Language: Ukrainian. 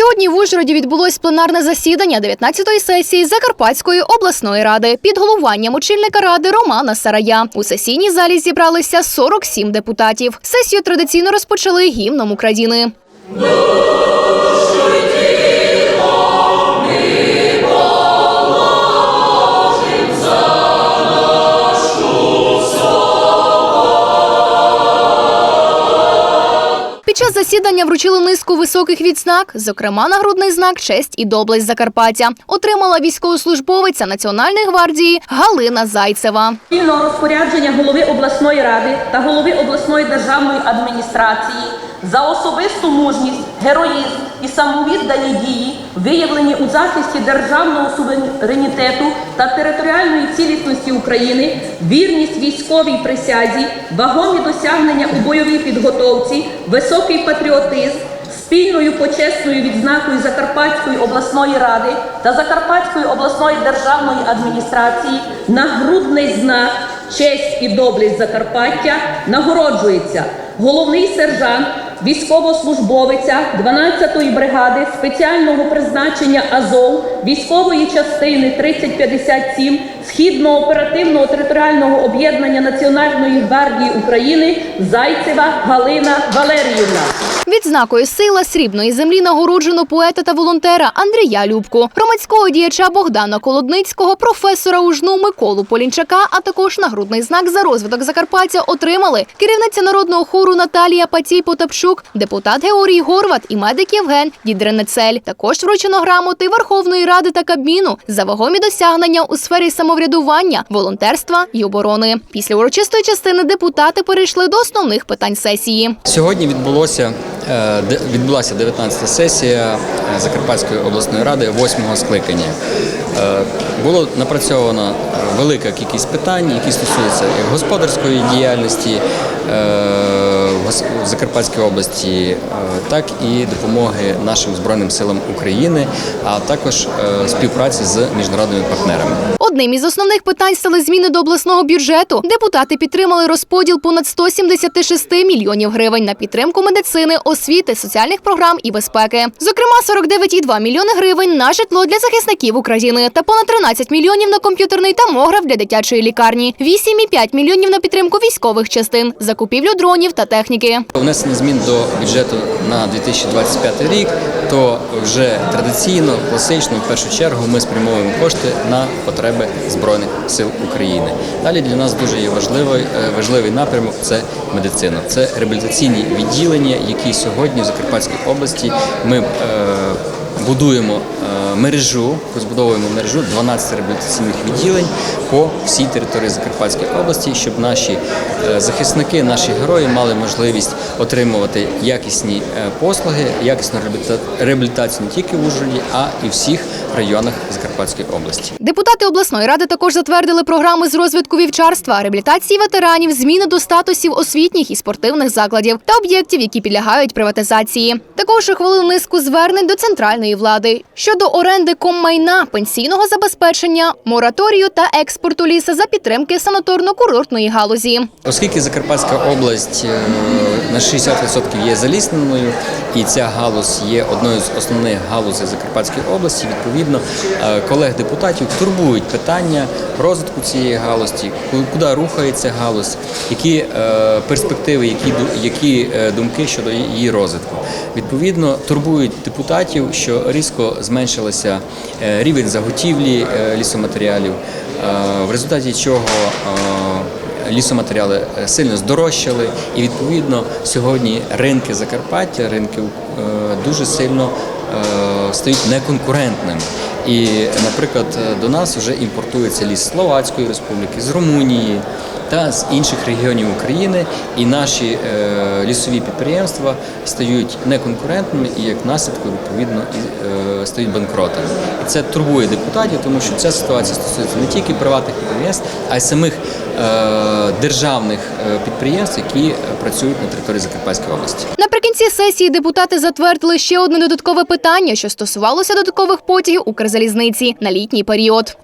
Сьогодні в Ужгороді відбулось пленарне засідання 19-ї сесії Закарпатської обласної ради під головуванням очільника ради Романа Сарая. У сесійній залі зібралися 47 депутатів. Сесію традиційно розпочали гімном України. Час засідання вручили низку високих відзнак, зокрема нагрудний знак Честь і доблесть Закарпаття. Отримала військовослужбовиця Національної гвардії Галина Зайцева. Спільного розпорядження голови обласної ради та голови обласної державної адміністрації за особисту мужність, героїзм і самовіддані дії, виявлені у захисті державного суверенітету та територіальної цілісності України, вірність військовій присязі, вагомі досягнення у бойовій підготовці, високий патріотизм. Спільною почесною відзнакою Закарпатської обласної ради та Закарпатської обласної державної адміністрації нагрудний знак Честь і доблесть Закарпаття нагороджується головний сержант, військовослужбовиця 12-ї бригади спеціального призначення Азов військової частини 3057 Східного оперативного територіального об'єднання Національної гвардії України Зайцева Галина Валеріївна. Відзнакою сила срібної землі нагороджено поета та волонтера Андрія Любку, громадського діяча Богдана Колодницького, професора УЖНУ Миколу Полінчака, а також нагрудний знак за розвиток Закарпаття отримали керівниця народного хору Наталія Патій Потапчук, депутат Георгій Горват і медик Євген Дідренецель. Також вручено грамоти Верховної Ради та Кабміну за вагомі досягнення у сфері самоврядування, волонтерства і оборони. Після урочистої частини депутати перейшли до основних питань сесії. Сьогодні відбулося відбулася 19-та сесія е, Закарпатської обласної ради 8-го скликання. Е, Було напрацьовано е, велика кількість питань, які стосуються господарської діяльності е, в Закарпатській області, е, так і допомоги нашим збройним силам України, а також е, співпраці з міжнародними партнерами. Одним із основних питань стали зміни до обласного бюджету. Депутати підтримали розподіл понад 176 мільйонів гривень на підтримку медицини, освіти, соціальних програм і безпеки. Зокрема, 49,2 мільйони гривень на житло для захисників України та понад 13 мільйонів на комп'ютерний томограф для дитячої лікарні, 8,5 мільйонів на підтримку військових частин, закупівлю дронів та техніки. Внесення змін до бюджету на 2025 рік, то вже традиційно, класично, в першу чергу, ми спрямовуємо кошти на потреби Збройних сил України. Далі для нас дуже є важливий, е, важливий напрямок це медицина. Це реабілітаційні відділення, які сьогодні в Закарпатській області ми е, будуємо е, мережу, розбудовуємо мережу 12 реабілітаційних відділень по всій території Закарпатської області, щоб наші е, захисники, наші герої мали можливість отримувати якісні послуги, якісну реабіліта- реабілітацію не тільки в Ужгороді, а і всіх районах Закарпатської області. Депутати обласної ради також затвердили програми з розвитку вівчарства, реабілітації ветеранів, зміни до статусів освітніх і спортивних закладів та об'єктів, які підлягають приватизації. Також ухвалили низку звернень до центральної влади щодо оренди коммайна, пенсійного забезпечення, мораторію та експорту лісу за підтримки санаторно-курортної галузі. Оскільки Закарпатська область е, на 60% є залісненою, і ця галузь є одною з основних галузей Закарпатської області, відповідно, е, колег депутатів турбують питання розвитку цієї галузі, ку- куди рухається галузь, які е, перспективи, які, які е, думки щодо її розвитку. Відповідно, турбують депутатів, що різко зменшилося е, рівень заготівлі е, лісоматеріалів, е, в результаті чого е, лісоматеріали е, сильно здорожчали, і відповідно сьогодні ринки Закарпаття, ринки е, дуже сильно е, стають неконкурентними. І, наприклад, е, до нас вже імпортується ліс з Словацької республіки, з Румунії та з інших регіонів України, і наші е, лісові підприємства стають неконкурентними і як наслідку відповідно і стають банкротами. І це турбує депутатів, тому що ця ситуація стосується не тільки приватних підприємств, а й самих державних підприємств, які працюють на території Закарпатської області. Наприкінці сесії депутати затвердили ще одне додаткове питання, що стосувалося додаткових потягів Укрзалізниці на літній період.